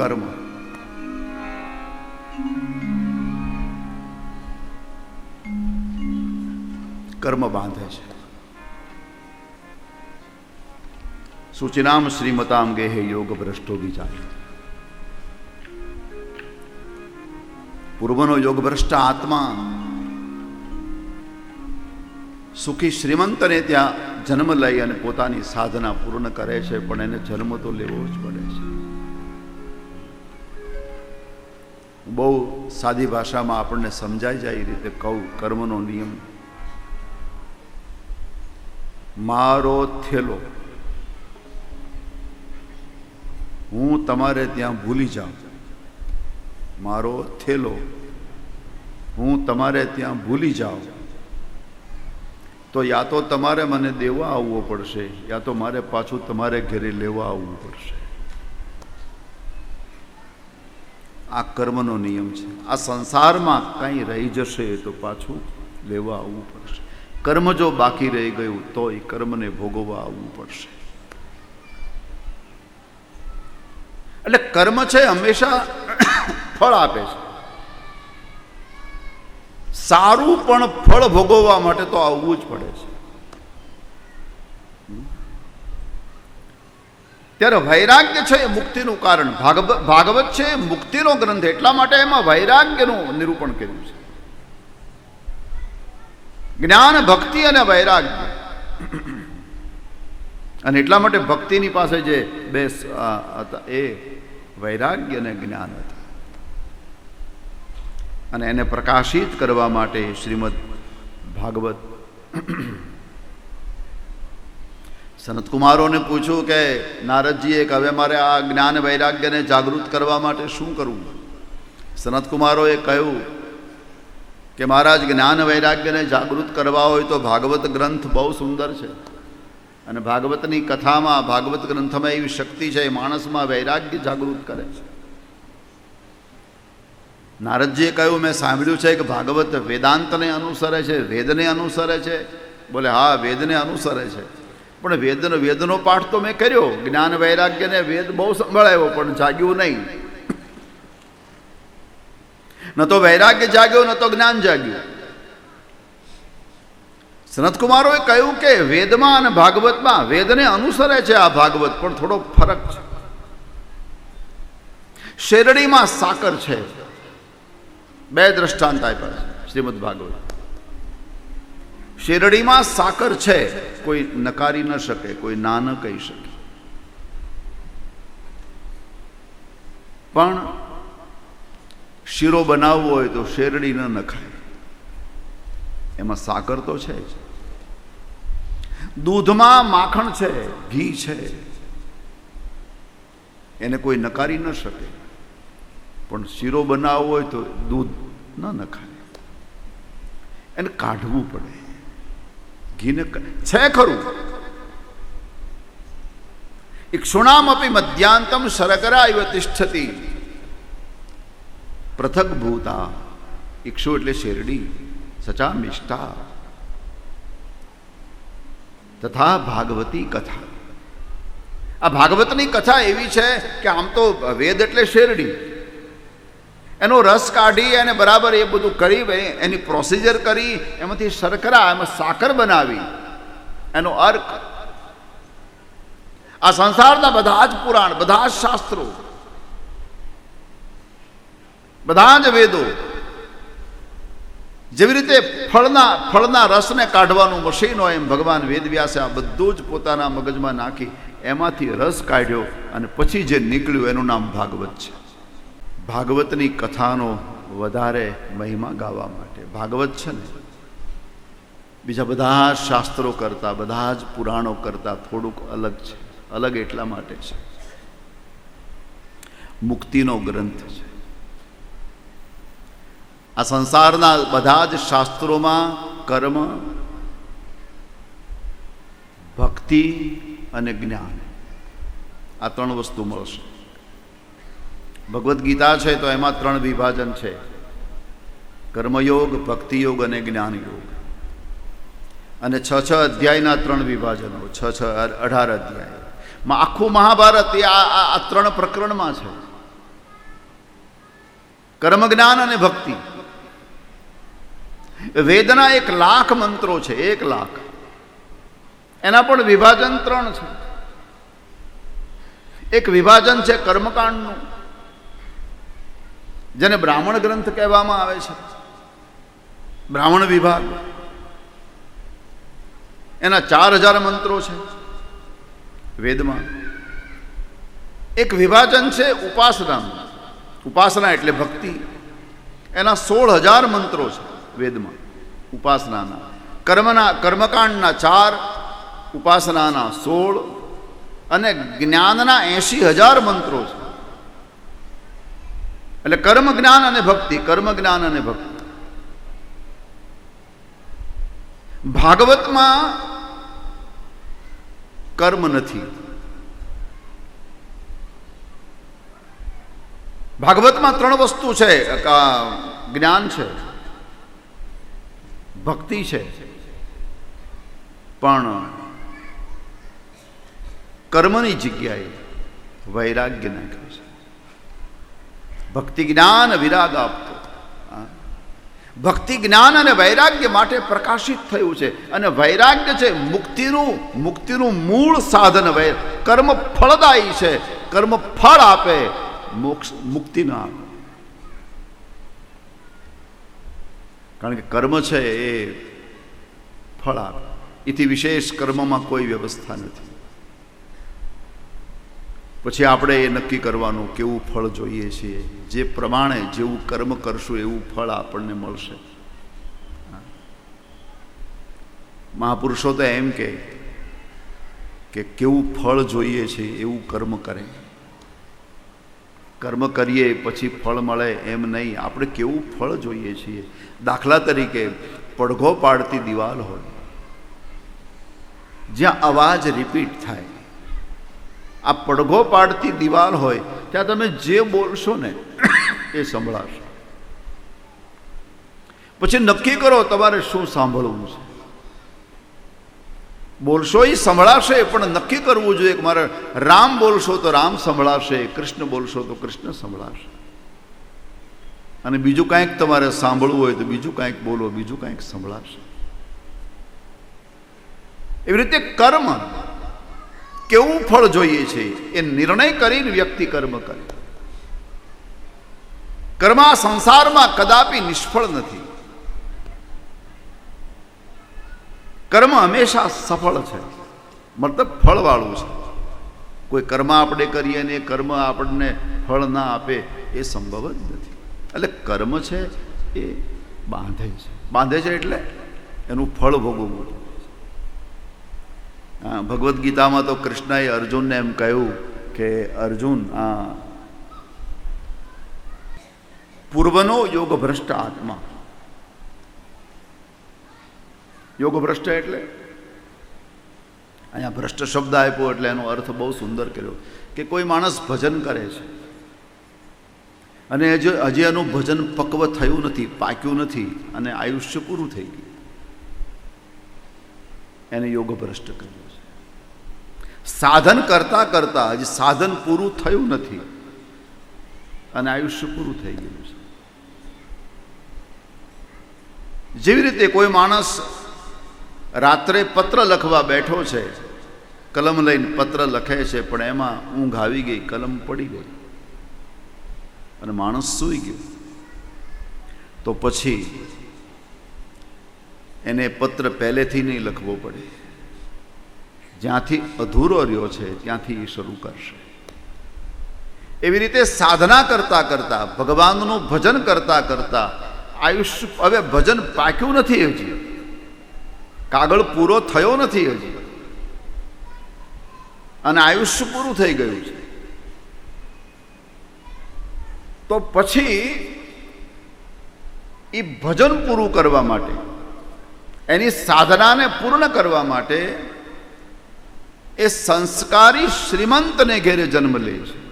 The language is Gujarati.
કર્મ. કર્મ બાંધે છે. સૂચનામ શ્રીમતામ ગેહે યોગ ભ્રષ્ટો બીજા પૂર્વનો યોગ ભ્રષ્ટ આત્મા સુખી શ્રીમંતને ત્યાં જન્મ લઈ અને પોતાની સાધના પૂર્ણ કરે છે, પણ એને જન્મ તો લેવો જ પડે છે. બહુ સાદી ભાષામાં આપણને સમજાઈ જાય એ રીતે કહું કર્મનો નિયમ. મારો થેલો. હું તમારે ત્યાં ભૂલી જાઉં. મારો થેલો. હું તમારે ત્યાં ભૂલી જાઉં. તો યા તો તમારે મને દેવા આવવો પડશે, યા તો મારે પાછું તમારે ઘરે લેવા આવવું પડશે. આ કર્મનો નિયમ છે. આ સંસારમાં કંઈ રહી જશે તો પાછું લેવા આવવું પડશે. કર્મ જો બાકી રહી ગયું તો એ કર્મને ભોગવવા આવવું પડશે. એટલે કર્મ છે હંમેશા ફળ આપે છે. સારું પણ ફળ ભોગવવા માટે તો આવવું જ પડે છે. ત્યારે વૈરાગ્ય છે એ મુક્તિનું કારણ. ભાગવત છે મુક્તિનો ગ્રંથ. એટલા માટે એમાં વૈરાગ્યનું નિરૂપણ કર્યું છે. જ્ઞાન, ભક્તિ અને વૈરાગ્ય. અને એટલા માટે ભક્તિની પાસે જે બે હતા એ વૈરાગ્ય અને જ્ઞાન હતા. અને એને પ્રકાશિત કરવા માટે શ્રીમદ ભાગવત સનતકુમારોને પૂછ્યું કે નારદજીએ કે હવે મારે આ જ્ઞાન વૈરાગ્યને જાગૃત કરવા માટે શું કરવું? સનતકુમારોએ કહ્યું કે, મહારાજ, જ્ઞાન વૈરાગ્યને જાગૃત કરવા હોય તો ભાગવત ગ્રંથ બહુ સુંદર છે. અને ભાગવતની કથામાં, ભાગવત ગ્રંથમાં એવી શક્તિ છે, એ માણસમાં વૈરાગ્ય જાગૃત કરે છે. નારદજીએ કહ્યું, મેં સાંભળ્યું છે કે ભાગવત વેદાંતને અનુસરે છે, વેદને અનુસરે છે. બોલે, હા, વેદને અનુસરે છે. પણ વેદનો વેદનો પાઠ તો મેં કર્યો. જ્ઞાન વૈરાગ્યને વેદ બહુ સંભળાયો, પણ જાગ્યું નહીં. ન તો વૈરાગ્ય જાગ્યો, ન તો જ્ઞાન જાગ્યું. સનતકુમારોએ કહ્યું કે વેદમાં અને ભાગવતમાં વેદને અનુસરે છે આ ભાગવત, પણ થોડો ફરક છે. શેરડીમાં સાકર છે. બે દ્રષ્ટાંત આપ્યા શ્રીમદ ભાગવત. શેરડીમાં સાકર છે, કોઈ નકારી ન શકે, કોઈ ના ન કહી શકે. પણ શીરો બનાવવો હોય તો શેરડી ન નખાય. એમાં સાકર તો છે જ. દૂધમાં માખણ છે, ઘી છે. એને કોઈ નકારી ન શકે. પણ શીરો બનાવવો હોય તો દૂધ ન નખાય. એને કાઢવું પડે. ઘીને છે ખરું. ઇક્ષુણામપી મધ્યાંતમ શરકરા ઇવ તિષ્ઠતી પૃથક ભૂતા, ઇક્ષુ એટલે શેરડી સચા મિષ્ટા તથા ભાગવતી કથા. આ ભાગવતની કથા એવી છે કે આમ તો વેદ એટલે શેરડી. એનો રસ કાઢી અને બરાબર એ બધું કરી એની પ્રોસિજર કરી, એમાંથી શર્કરા એમાં સાકર બનાવી. એનો અર્ક. આ સંસારના બધા જ પુરાણ, બધા જ શાસ્ત્રો, બધા જ વેદો, જેવી રીતે ફળના ફળના રસને કાઢવાનું મશીન હોય એમ ભગવાન વેદવ્યાસે આ બધું જ પોતાના મગજમાં નાખી, એમાંથી રસ કાઢ્યો અને પછી જે નીકળ્યું એનું નામ ભાગવત છે. ભાગવતની કથાનો વધારે મહિમા ગાવા માટે. ભાગવત છે ને? બીજા બધા શાસ્ત્રો કરતાં, બધા જ પુરાણો કરતાં થોડુંક અલગ છે. અલગ એટલા માટે છે. મુક્તિનો ગ્રંથ છે. આ સંસારના બધા જ શાસ્ત્રોમાં કર્મ, ભક્તિ અને જ્ઞાન આ ત્રણ વસ્તુ મળશે. ભગવદ્ ગીતા છે તો એમાં ત્રણ વિભાજન છે. કર્મયોગ, ભક્તિયોગ અને જ્ઞાન યોગ અને છ છ અધ્યાયના ત્રણ વિભાજનો, છ છ અઢાર અધ્યાય. આખું મહાભારત એ આ ત્રણ પ્રકરણમાં છે. કર્મ, જ્ઞાન અને ભક્તિ. વેદના એક લાખ મંત્રો છે, એક લાખ. એના પણ વિભાજન ત્રણ છે. એક વિભાજન છે કર્મકાંડનું. જેને બ્રાહ્મણ ગ્રંથ કહેવામાં આવે છે. બ્રાહ્મણ વિભાગ. એના ચાર હજાર મંત્રો છે. વેદમાં. એક વિભાજન છે ઉપાસનાનું. ઉપાસના એટલે ભક્તિ. એના સોળ હજાર મંત્રો છે વેદમાં. ઉપાસનાના. કર્મના, કર્મકાંડના ચાર, ઉપાસનાના સોળ અને જ્ઞાનના એંશી હજાર મંત્રો છે. એટલે કર્મ, જ્ઞાન અને ભક્તિ, કર્મ, જ્ઞાન અને ભક્તિ. ભાગવતમાં કર્મ નથી. ભાગવતમાં ત્રણ વસ્તુ છે જ્ઞાન છે, ભક્તિ છે, પણ કર્મની જગ્યાએ વૈરાગ્ય નાખ્યું છે. ભક્તિ જ્ઞાન વિરાગ આપતો ભક્તિ જ્ઞાન અને વૈરાગ્ય માટે પ્રકાશિત થયું છે. અને વૈરાગ્ય છે મુક્તિનું મુક્તિનું મૂળ સાધન વૈર કર્મ ફળદાયી છે. કર્મ ફળ આપે. મોક્ષ, મુક્તિ ના આપે. કારણ કે કર્મ છે એ ફળ આપે. એથી વિશેષ કર્મમાં કોઈ વ્યવસ્થા નથી. પછી આપણે એ નક્કી કરવાનું કેવું ફળ જોઈએ છીએ? જે પ્રમાણે જેવું કર્મ કરશું એવું ફળ આપણને મળશે. મહાપુરુષો તો એમ કે કે કેવું ફળ જોઈએ છે એવું કર્મ કરે. કર્મ કરીએ પછી ફળ મળે એમ નહીં. આપણે કેવું ફળ જોઈએ છીએ? દાખલા તરીકે પડઘો પાડતી દિવાલ હોય. જ્યાં અવાજ રિપીટ થાય. આ પડઘો પાડતી દિવાલ હોય, ત્યાં તમે જે બોલશો ને એ સંભળાશે. પછી નક્કી કરો તમારે શું સાંભળવું છે. બોલશો એ સંભળાશે, પણ નક્કી કરવું જોઈએ કે મારે રામ બોલશો તો રામ સંભળાશે, કૃષ્ણ બોલશો તો કૃષ્ણ સંભળાશે. અને બીજું કાંઈક તમારે સાંભળવું હોય તો બીજું કાંઈક બોલો, બીજું કાંઈક સંભળાશે. એવી રીતે કર્મ કેવું ફળ જોઈએ છે એ નિર્ણય કરીને વ્યક્તિ કર્મ કરે. કર્મ સંસારમાં કદાપી નિષ્ફળ નથી. કર્મ હંમેશા સફળ છે. મતલબ ફળવાળું છે. કોઈ કર્મ આપણે કરીએ ને કર્મ આપણને ફળ ના આપે એ સંભવ જ નથી. એટલે કર્મ છે એ બાંધે છે. બાંધે છે એટલે એનું ફળ ભોગવવું. ભગવદ્ ગીતામાં તો કૃષ્ણએ અર્જુનને એમ કહ્યું કે, અર્જુન, આ પૂર્વનો યોગ ભ્રષ્ટ આત્મા. યોગ ભ્રષ્ટ એટલે? અહીંયા ભ્રષ્ટ શબ્દ આપ્યો એટલે એનો અર્થ બહુ સુંદર કર્યો કે કોઈ માણસ ભજન કરે છે. અને હજી હજી એનું ભજન પક્વ થયું નથી, પાક્યું નથી, અને આયુષ્ય પૂરું થઈ ગયું. એને યોગ ભ્રષ્ટ કર્યું સાધન કરતા કરતા હજી સાધન પૂરું થયું નથી. અને આયુષ્ય પૂરું થઈ ગયું છે. જેવી રીતે કોઈ માણસ રાત્રે પત્ર લખવા બેઠો છે, કલમ લઈને પત્ર લખે છે, પણ એમાં ઊંઘ આવી ગઈ, કલમ પડી ગઈ. અને માણસ સૂઈ ગયો. તો પછી એને પત્ર પહેલેથી નહીં લખવો પડે. જ્યાંથી અધૂરો રહ્યો છે, ત્યાંથી એ શરૂ કરશે. એવી રીતે સાધના કરતા કરતા, ભગવાનનું ભજન કરતા કરતા, આયુષ્ય, હવે ભજન પાક્યું નથી હજી. કાગળ પૂરો થયો નથી હજી. અને આયુષ્ય પૂરું થઈ ગયું છે. તો પછી એ ભજન પૂરું કરવા માટે, એની સાધનાને પૂર્ણ કરવા માટે એ સંસ્કારી શ્રીમંતને ઘેરે જન્મ લે છે.